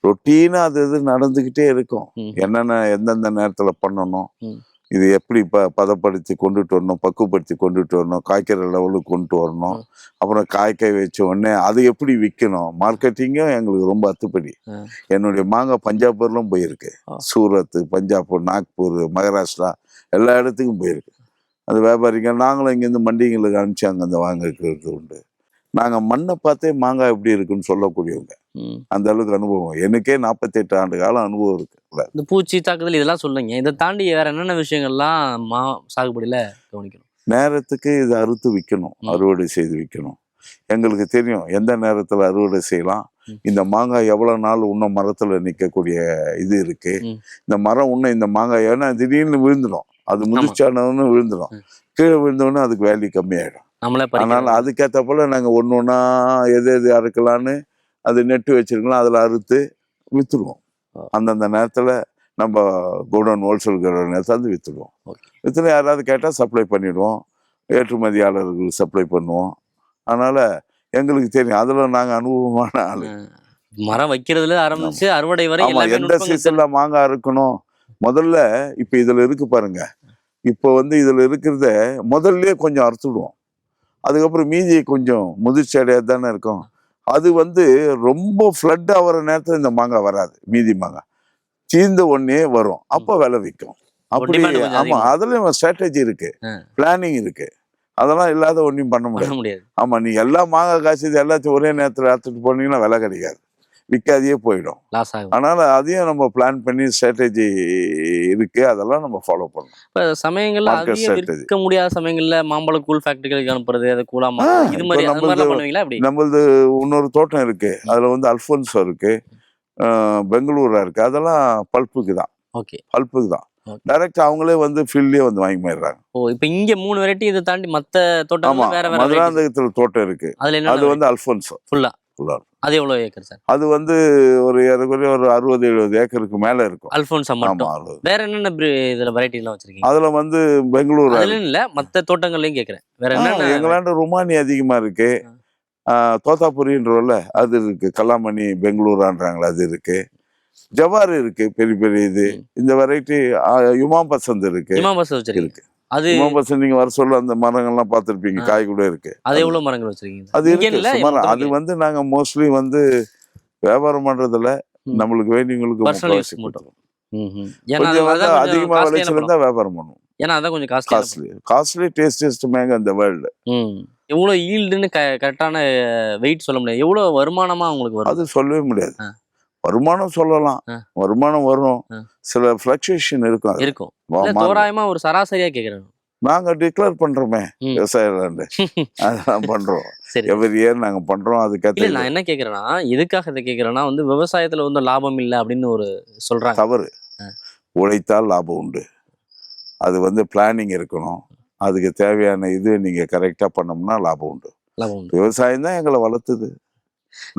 ரொட்டீனா அது இது நடந்துக்கிட்டே இருக்கும். என்னென்ன எந்தெந்த நேரத்துல பண்ணணும். இது எப்படி ப பதப்படுத்தி கொண்டுட்டு வரணும் பக்குவப்படுத்தி கொண்டுட்டு வரணும் காய்க்கிற லெவலுக்கு கொண்டு வரணும். அப்புறம் காய்க்க வச்ச உடனே அது எப்படி விற்கணும் மார்க்கெட்டிங்கும் எங்களுக்கு ரொம்ப அத்துப்படி. என்னுடைய மாங்காய் பஞ்சாபூர்லாம் போயிருக்கு ஆ. சூரத் பஞ்சாப் நாக்பூர் மகாராஷ்டிரா எல்லா இடத்துக்கும் போயிருக்கு அது வியாபாரிங்க நாங்களும் இங்கேருந்து மண்டிங்களுக்கு அனுப்பிச்சு அங்கே அந்த வாங்கிக்கிறது உண்டு நாங்கள் மண்ணை பார்த்தே மாங்காய் எப்படி இருக்குன்னு சொல்லக்கூடியவங்க. அந்த அளவுக்கு அனுபவம். எனக்கே நாற்பத்தெட்டு ஆண்டு காலம் அனுபவம் இருக்கு. இந்த பூச்சி தாக்குதல் இதெல்லாம் சொல்லுங்க. இதை தாண்டி வேற என்னென்ன விஷயங்கள்லாம் மா சாகுபடியில கவனிக்கணும்? நேரத்துக்கு இதை அறுத்து விற்கணும். அறுவடை செய்து விற்கணும் எங்களுக்கு தெரியும் எந்த நேரத்தில் அறுவடை செய்யலாம். இந்த மாங்காய் எவ்வளோ நாள் இன்னும் மரத்தில் நிற்கக்கூடிய இது இருக்கு. இந்த மரம் இன்னும் இந்த மாங்காய் ஏன்னா திடீர்னு விழுந்துடும். அது முதிர்ச்சானதுன்னு விழுந்துடும். கீழே விழுந்தோடனே அதுக்கு வேல்யூ கம்மியாயிடும். நம்மளே அதனால அதுக்கேற்ற போல நாங்கள் ஒன்று ஒன்றா எது எது அறுக்கலான்னு அது நெட்டு வச்சிருக்கலாம் அதில் அறுத்து விற்றுருவோம். அந்தந்த நேரத்தில் நம்ம கோடவுன் ஹோல்சேல் நேரத்தில் வந்து விற்றுடுவோம். விற்றுல யாராவது கேட்டால் சப்ளை பண்ணிடுவோம். ஏற்றுமதியாளர்களுக்கு சப்ளை பண்ணுவோம். அதனால் எங்களுக்கு தெரியும். அதில் நாங்கள் அனுபவமான ஆள். மரம் வைக்கிறதுல ஆரம்பிச்சு அறுவடை வரை எந்த சீசன்ல மாங்காய் இருக்கணும் முதல்ல இப்ப இதுல இருக்கு பாருங்க. இப்போ வந்து இதுல இருக்கிறத முதல்லயே கொஞ்சம் அறுத்துடுவோம். அதுக்கப்புறம் மீதியை கொஞ்சம் முதிர்ச்சி அடையாது தானே இருக்கும். அது வந்து ரொம்ப ஃப்ளட் ஆகிற நேரத்துல இந்த மாங்காய் வராது மீதி மாங்காய். தீர்ந்த உடனே வரும். அப்போ விலை விற்கும். அப்படி ஆமா. அதுலயும் ஸ்ட்ராட்டஜி இருக்கு. பிளானிங் இருக்கு. அதெல்லாம் இல்லாத ஒன்றும் பண்ண முடியாது. ஆமா நீ எல்லா மாங்காய் காசு இது எல்லாத்தையும் ஒரே நேரத்துல அறுத்துட்டு போனீங்கன்னா விலை கிடைக்காது. விற்காதையே போயிடும். அதனால அதையும் நம்ம பிளான் பண்ணி ஸ்ட்ராட்டஜி இருக்கு. அதெல்லாம் நம்ம ஃபாலோ பண்ணணும். இப்ப சமயங்கள்ல. விற்க முடியாத சமயங்கள்ல மாம்பழ கூழ் ஃபேக்டரிகளுக்கு அனுப்புறது அதை கூலா ஆ, மாத்துறது, இது மாதிரி நம்மளது- நம்மளது இன்னொரு தோட்டம் இருக்கு. அதுல வந்து அல்ஃபோன்ஸோ இருக்கு. அஹ் பெங்களூரா இருக்கு. அதெல்லாம் பல்ப்புக்கு தான். ஓகே. பல்ப்புக்கு தான். டைரக்ட் அவங்களே வந்து ஃபீல்ட்லயே வந்து வாங்கி போயிடுறாங்க ஓ இப்ப இங்க மூணு வெரைட்டி இதை தாண்டி மத்த தோட்டங்கள் வேற வேற. மதுராந்தகத்துல தோட்டம் இருக்கு. அது வந்து அல்ஃபோன்ஸோ ஃபுல்லா ஃபுல்லா அது எவ்வளவு ஏக்கர் சார்? அது வந்து ஒரு ஏறக்குறைய ஒரு அறுபது எழுபது ஏக்கருக்கு மேல இருக்கும். ஆமா மட்டும் வேற என்னென்ன இதுல வெரைட்டி எல்லாம் வச்சிருக்கீங்க? அதுல வந்து பெங்களூர் இல்ல மத்த தோட்டங்கள்லயும் கேக்குறேன். வேற ஆ, என்னென்ன? எங்களாண்ட ருமானி அதிகமா இருக்கு. தோத்தாபுரின்றோம்ல அது இருக்கு. கல்லாமணி பெங்களூரான்றாங்களா அது இருக்கு. ஜவார் இருக்கு பெரிய பெரிய இது. இந்த வெரைட்டி யுமா பசந்த் இருக்கு. இமாம் வச்சிருக்கீங்க? இருக்கு. அது பசந்த் நீங்க வர சொல்ல அந்த மரங்கள்லாம் பார்த்திருப்பீங்க. காய் கூட இருக்கு. அது எவ்வளவு மரங்கள் வச்சிருக்கீங்க? அது இருக்கு சுமார் அது வந்து நாங்க மோஸ்ட்லி வந்து வியாபாரம் பண்றதுல. நம்மளுக்கு வேண்டியவங்களுக்கு அதிகமா விளைச்சல். இருந்தா வியாபாரம் பண்ணுவோம். ஏன்னா அதான் கொஞ்சம் காஸ்ட்லி காஸ்ட்லி டேஸ்டியஸ்ட் மேங்க இந்த வேர்ல்டு ம். எவ்வளவு ஈல்டுன்னு கரெக்டான வெயிட் சொல்ல முடியாது. எவ்வளவு வருமானமா உங்களுக்கு வரும்? அது சொல்லவே முடியாது. வருமானம் சொல்லலாம். வருமானம் வரும். சில ஃபிளக்சுவேஷன் இருக்கும் அது. இருக்கும். தோராயமா ஒரு சராசரியா கேக்குறேன் நாங்க டிக்ளேர் பண்றோமே. விவசாய லேண்டு அதெல்லாம் பண்றோம் எவ்ரி இயர் நாங்க பண்றோம் அதுக்கேற்ற நான் என்ன கேக்குறேன்னா எதுக்காக இதை கேக்குறேன்னா வந்து விவசாயத்துல வந்து லாபம் இல்ல அப்படின்னு ஒரு சொல்றாங்க தவறு. உழைத்தால் லாபம் உண்டு அது வந்து பிளானிங் இருக்கணும் அதுக்கு தேவையான இது நீங்க கரெக்டா பண்ணோம்னா லாபம் உண்டு லாபம் உண்டு. விவசாயம் தான் எங்களை வளர்த்துது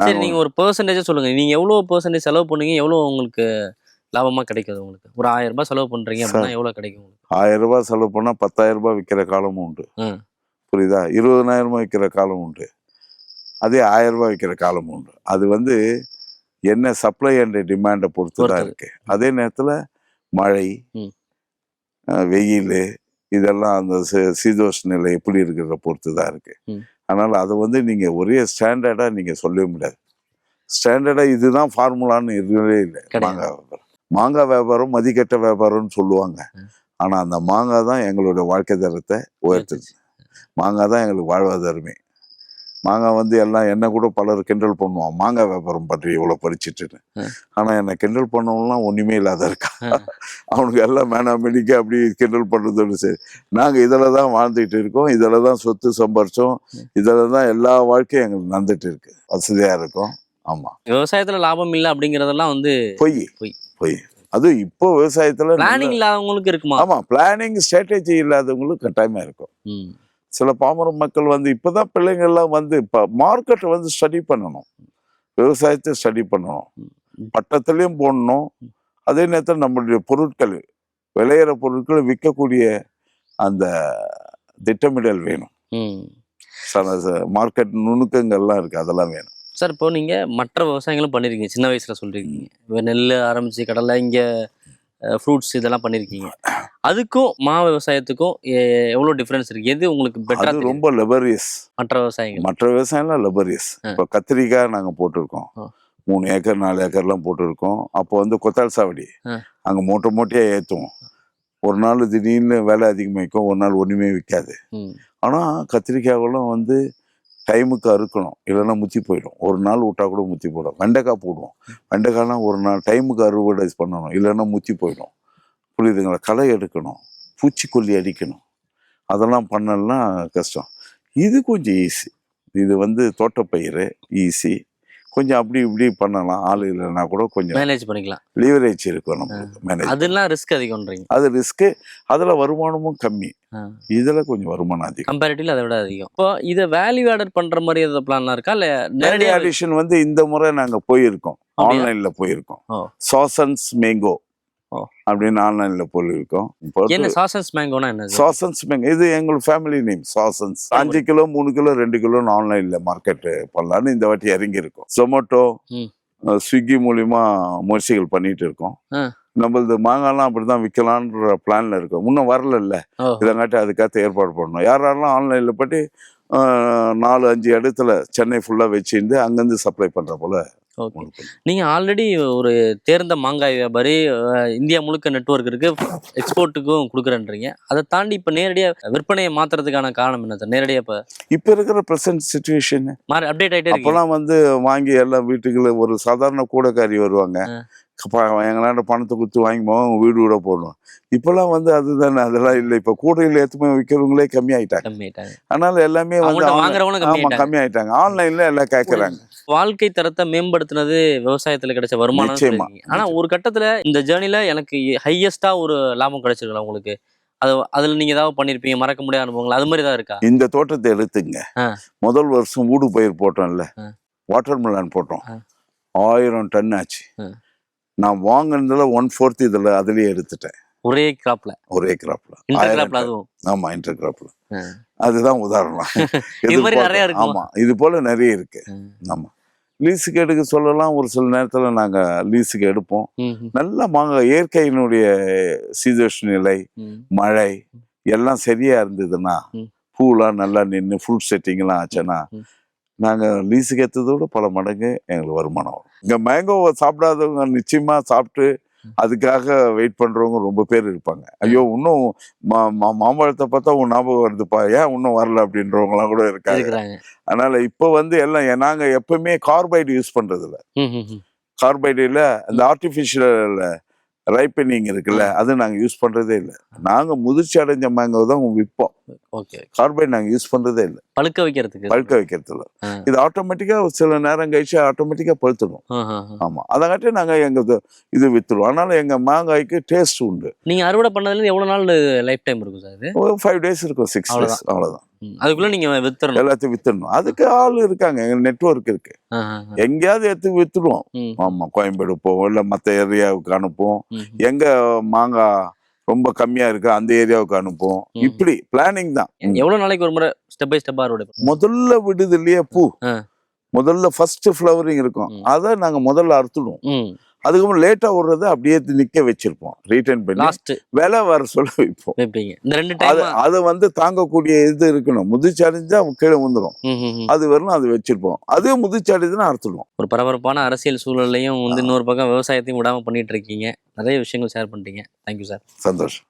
சரி நாங்க ஒரு பெர்சன்டேஜ் சொல்லுங்க. நீங்க எவ்வளவு பெர்சன்டேஜ் செலவு பண்ணுவீங்க எவ்வளவு உங்களுக்கு லாபமா கிடைக்குது உங்களுக்கு? ஒரு ஆயிரம் ரூபாய் செலவு பண்றீங்க அப்படின்னா எவ்வளவு கிடைக்கும் ஆயிரம் ரூபாய் செலவு பண்ணா பத்தாயிரம் ரூபாய் விற்கிற காலமும் உண்டு. புரியுதா? இருபதனாயிரம் ரூபாய் விற்கிற காலம் உண்டு. அதே ஆயிரம் ரூபாய் விற்கிற காலமும் உண்டு. அது வந்து என்ன சப்ளை அண்ட் டிமாண்டை பொறுத்து தான். இருக்கு. அதே நேரத்துல மழை வெயில் இதெல்லாம் அந்த சீதோஷ நிலை எப்படி இருக்கிறத பொறுத்து தான் இருக்கு. அதனால அதை வந்து நீங்க ஒரே ஸ்டாண்டர்டா நீங்க சொல்லவே முடியாது. ஸ்டாண்டர்டா இதுதான் ஃபார்முலான்னு இருக்கவே இல்லை. மாங்காய் வியாபாரம். மாங்காய் வியாபாரம் மதிக்கட்ட வியாபாரம்னு சொல்லுவாங்க. ம். ஆனா அந்த மாங்காய் தான் எங்களுடைய வாழ்க்கை தரத்தை உயர்த்துது. மாங்காய் தான் எங்களுக்கு வாழ்வாதாரமே. மாங்காய் வந்து எல்லாம் என்ன கூட பலர் கிண்டல் பண்ணுவான். மாங்காய் வியாபாரம் பற்றி இவ்வளவு படிச்சுட்டுன்னு ம். ஆனா என்னை கிண்டல் பண்ணவங்களாம் ஒண்ணுமே இல்லாத இருக்கா. அவனுக்கு எல்லாம் மேனாமெடிக்க அப்படி கிண்டல் பண்றதோடு சரி. நாங்க இதுல தான் வாழ்ந்துட்டு இருக்கோம். இதுல தான் சொத்து சம்பாரிச்சோம். இதுல தான் எல்லா வாழ்க்கையும் எங்களுக்கு நடந்துட்டு இருக்கு. வசதியா இருக்கும். ஆமா. விவசாயத்துல லாபம் இல்ல அப்படிங்கறதெல்லாம் வந்து பொய். பொய். பொய். அது இப்போ விவசாயத்துல பிளானிங் இல்லாதவங்களுக்கு இருக்குமா? ஆமா. பிளானிங் ஸ்ட்ராட்டஜி இல்லாதவங்களுக்கு கட்டாயமா இருக்கும். சில பாமர மக்கள் வந்து இப்பதான் பிள்ளைங்க எல்லாம் வந்து இப்ப மார்க்கெட்டை வந்து ஸ்டடி பண்ணணும். விவசாயத்தை ஸ்டடி பண்ணணும். பட்டத்துலயும் போடணும். அதே நேரத்தில் நம்மளுடைய பொருட்கள் விளையிற பொருட்களை விற்கக்கூடிய அந்த திட்டமிடல் வேணும். மார்க்கெட் நுணுக்கங்கள்லாம் இருக்கு அதெல்லாம் வேணும். சார் இப்போ நீங்க மற்ற விவசாயங்களும் பண்ணிருக்கீங்க சின்ன வயசுல சொல்லிருக்கீங்க. இப்ப நெல் ஆரம்பிச்சு கடலை இங்க ஃப்ரூட்ஸ் இதெல்லாம் பண்ணிருக்கீங்க. அதுக்கும் மா விவசாயத்துக்கும் எ- எவ்வளவு டிஃபரன்ஸ் இருக்கு? எது உங்களுக்கு பெட்டரா அது ரொம்ப லெபரியஸ் மற்ற விவசாயங்கள் மற்ற விவசாயம்லாம் லெபரியஸ். இப்போ கத்திரிக்காய் நாங்க போட்டிருக்கோம். மூணு ஏக்கர் நாலு ஏக்கர்லாம் போட்டிருக்கோம். அப்போ வந்து கொத்தால் சாவடி. அங்க மூட்டை மூட்டையா ஏத்துவோம். ஒரு நாள் திடீர்னு விலை அதிகமாயிக்கும் ஒரு நாள் ஒண்ணுமே விற்காது ம். ஆனா கத்திரிக்காயெல்லாம் வந்து டைமுக்கு அறுக்கணும். இல்லைன்னா முத்தி போயிடும். ஒரு நாள் விட்டா கூட முத்தி போயிடும். வெண்டைக்காய் போடுவோம். வெண்டைக்காய்லாம் ஒரு நாள் டைமுக்கு அறுவடை பண்ணணும். இல்லைன்னா முத்தி போயிடும். புரியுதுங்களா? களை எடுக்கணும். பூச்சிக்கொல்லி அடிக்கணும். அதெல்லாம் பண்ணலன்னா கஷ்டம். இது கொஞ்சம் ஈஸி இது வந்து தோட்டப்பயிர் ஈஸி கொஞ்சம் அப்படி இப்படி பண்ணலாம். ஆள் இல்லைன்னா கூட கொஞ்சம் மேனேஜ் பண்ணிக்கலாம். லீவரேஜ் இருக்கும் நம்மளுக்கு மேனேஜ் அதெல்லாம் ரிஸ்க் அதிகம்ன்றீங்க. அது ரிஸ்க்கு அதுல வருமானமும் கம்மி. இதுல கொஞ்சம் வருமானம் அதிகம். கம்பேரிட்டிவ்ல அதை விட அதிகம். இப்போ இதை வேல்யூ ஆடர் பண்ற மாதிரி எதாவது பிளான்லாம் இருக்கா? இல்ல நேரடி ஆடிஷன் வந்து இந்த முறை நாங்க போயிருக்கோம்? ஆன்லைன்ல போயிருக்கோம். சாசன்ஸ் மேங்கோ. அப்படின்னு ஆன்லைன்ல போயிருக்கோம் என்ன சாசன்ஸ் மேங்கோனா சாசன்ஸ் மேங்கோ இது எங்க ஃபேமிலி நேம் சாசன்ஸ் அஞ்சு கிலோ மூணு கிலோ ரெண்டு கிலோன்னு ஆன்லைன்ல மார்க்கெட் பண்ணலான்னு இந்த வாட்டி இறங்கி இருக்கோம். ஜொமேட்டோ ம். ஸ்விக்கி மூலியமா முயற்சிகள் பண்ணிட்டு இருக்கோம். நம்மளது மாங்காய்லாம் அப்படிதான் விற்கலான்ற பிளான்ல இருக்கோம். இன்னும் வரல இதங்காட்டி அதுக்காக ஏற்பாடு பண்ணணும். யாரெல்லாம் ஆன்லைன்ல ஆஹ், நாலு அஞ்சு இடத்துல சென்னை ஃபுல்லா வச்சிருந்து அங்கேருந்து சப்ளை பண்ற போல ஓகே. உங்களுக்கு பண்ணுவோம். நீங்க ஆல்ரெடி ஒரு தேர்ந்த மாங்காய் வியாபாரி இந்தியா முழுக்க நெட்வொர்க் இருக்கு எக்ஸ்போர்ட்டுக்கும் கொடுக்குறேன்றீங்க. அதை தாண்டி இப்ப நேரடியா விற்பனையை மாத்துறதுக்கான காரணம் என்ன சார்? நேரடியா இப்ப இப்ப இருக்கிற ப்ரெசன்ட் சுச்சுவேஷன் மாறி அப்டேட் ஆயிட்டே இருக்கு அப்பெல்லாம் வந்து வாங்கி எல்லாம் வீட்டுக்குள்ள ஒரு சாதாரண கூடைக்காரி வருவாங்க. எங்களாண்ட பணத்தை கொடுத்து வாங்கி போவோம் வீடு வீட போடணும். இப்பெல்லாம் வந்து அதுதானே அதெல்லாம் இல்லை. இப்ப கூடையில் ஏற்றுமே விற்கிறவங்களே கம்மி ஆயிட்டாங்க கம்மி ஆயிட்டாங்க அதனால எல்லாமே வந்து அவங்கள்ட்ட online- வாங்குறவங்களும் கம்மி ஆமா ஆயிட்டாங்க கம்மி ஆயிட்டாங்க ஆன்லைன்ல எல்லாம் கேட்கறாங்க வாழ்க்கை தரத்தை மேம்படுத்தினது விவசாயத்துல கிடைச்ச வருமானம். ஆனா ஒரு கட்டத்துல இந்த ஜேர்னில எனக்கு ஹையஸ்டா ஒரு லாபம் கிடைச்சிருக்கலாம் உங்களுக்கு அது அதுல நீங்க ஏதாவது பண்ணிருப்பீங்க மறக்க முடியாத அனுபவங்கள் அது மாதிரி தான் இருக்கா இந்த தோட்டத்தை எடுத்துங்க. முதல் வருஷம் ஊடு பயிர் போட்டோம்ல. வாட்டர் மெலன் போட்டோம். ஆயிரம் டன் ஆச்சு. நான் வாங்கினதுல ஒன் ஃபோர்த் இதுல அதுலயே எடுத்துட்டேன் ஒரே கிராப்ல ஒரே கிராப்ல கிராப்ல அதுவும் ஆமா இன்டர் கிராப்ல. அதுதான் உதாரணம் இது மாதிரி நிறைய இருக்குமா? ஆமா இது போல நிறைய இருக்கு. ஆமா லீஸுக்கு எடுக்க சொல்லலாம் ஒரு சில நேரத்துல நாங்க லீஸுக்கு எடுப்போம் நல்ல மாங்காய் இயற்கையினுடைய சீதோஷ்ண நிலை. மழை எல்லாம் சரியா இருந்ததுன்னா. பூலாம் நல்லா நின்று ஃபுல் செட்டிங்லாம் ஆச்சுன்னா ம். நாங்க லீஸுக்கு ஏற்றதை விட பல மடங்கு எங்களுக்கு வருமானம் வரும் இங்க மேங்கோவை சாப்பிடாதவங்க நிச்சயமா சாப்பிட்டு அதுக்காக வெயிட் பண்றவங்க ரொம்ப பேர் இருப்பாங்க. ஐயோ இன்னும் மாம்பழத்தை பார்த்தா உன் ஞாபகம் வருதுப்பா. ஏன் இன்னும் வரல அப்படின்றவங்கலாம் கூட இருக்காங்க அதனால இப்போ வந்து எல்லாம் நாங்க எப்பவுமே கார்பைடு யூஸ் பண்றது இல்ல. கார்பைடுல அந்த ஆர்டிஃபிஷியல் ரைப்பனிங் இருக்குல்ல அது நாங்க யூஸ் பண்றதே இல்லை. நாங்க முதிர்ச்சி அடைஞ்ச மேங்கோ தான் விற்போம் ஓகே கார்பைடு நாங்க யூஸ் பண்றதே இல்லை. பழுக்க வைக்கிறதுக்கு. பழுக்க வைக்கிறதுல. ஆ. இது ஆட்டோமேட்டிக்கா சில நேரம் கழிச்சு ஆட்டோமேட்டிக்கா பழுத்துடும். ஆ, ஆ, ஆ. ஆமா. அதங்காட்டி நாங்க எங்க இது- வித்துருவோம் அதனால எங்க மாங்காய்க்கு டேஸ்ட் உண்டு. நீங்க அறுவடை பண்ணதுல எவ்வளவு நாள் லைஃப் டைம் இருக்கும் சார் ஒரு ஃபைவ் டேஸ் இருக்கும் சிக்ஸ் டேஸ் அவ்வளவுதான். அதுக்குள்ள நீங்க வித்துறணும் எல்லாத்தையும் வித்துடணும். அதுக்கு ஆள் இருக்காங்க. எங்க நெட்வொர்க் இருக்கு. எங்கேயாவது எடுத்து வித்துடுவோம். ஆமா. கோயம்பேடு போவோம். இல்ல மத்த ஏரியாவுக்கு அனுப்புவோம். எங்க மாங்காய் ரொம்ப கம்மியா இருக்கு அந்த ஏரியாவுக்கு அனுப்புவோம் ம். இப்படி பிளானிங் தான். எவ்வளவு நாளைக்கு ஒரு முறை ஸ்டெப் பை ஸ்டெப்பா அறுவடை பண்ணுவீங்க? முதல்ல விடுது இல்லையா பூ. முதல்ல ஃபர்ஸ்ட் ஃப்ளவரிங் இருக்கும். அதை நாங்க முதல்ல அறுத்துடுவோம் அதுக்கப்புறம் லேட்டா விடுறத அப்படியே நிக்க வச்சிருப்போம். ரீட்டைன் பண்ணி விலை வர சொல்ல வைப்போம். இந்த ரெண்டு அது அது வந்து தாங்கக்கூடிய இது இருக்கணும். முதிர்ச்சி அடைஞ்சா கீழே வந்துடும் அது வரணும் அது வச்சிருப்போம். அதே முதிர்ச்சி அடைஞ்சுன்னா அறுத்துடுவோம். ஒரு பரபரப்பான அரசியல் சூழல்லையும் வந்து இன்னொரு பக்கம் விவசாயத்தையும் விடாம பண்ணிட்டு இருக்கீங்க. நிறைய விஷயங்கள் ஷேர் பண்ணிட்டீங்க. தேங்க்யூ சார் சந்தோஷம்.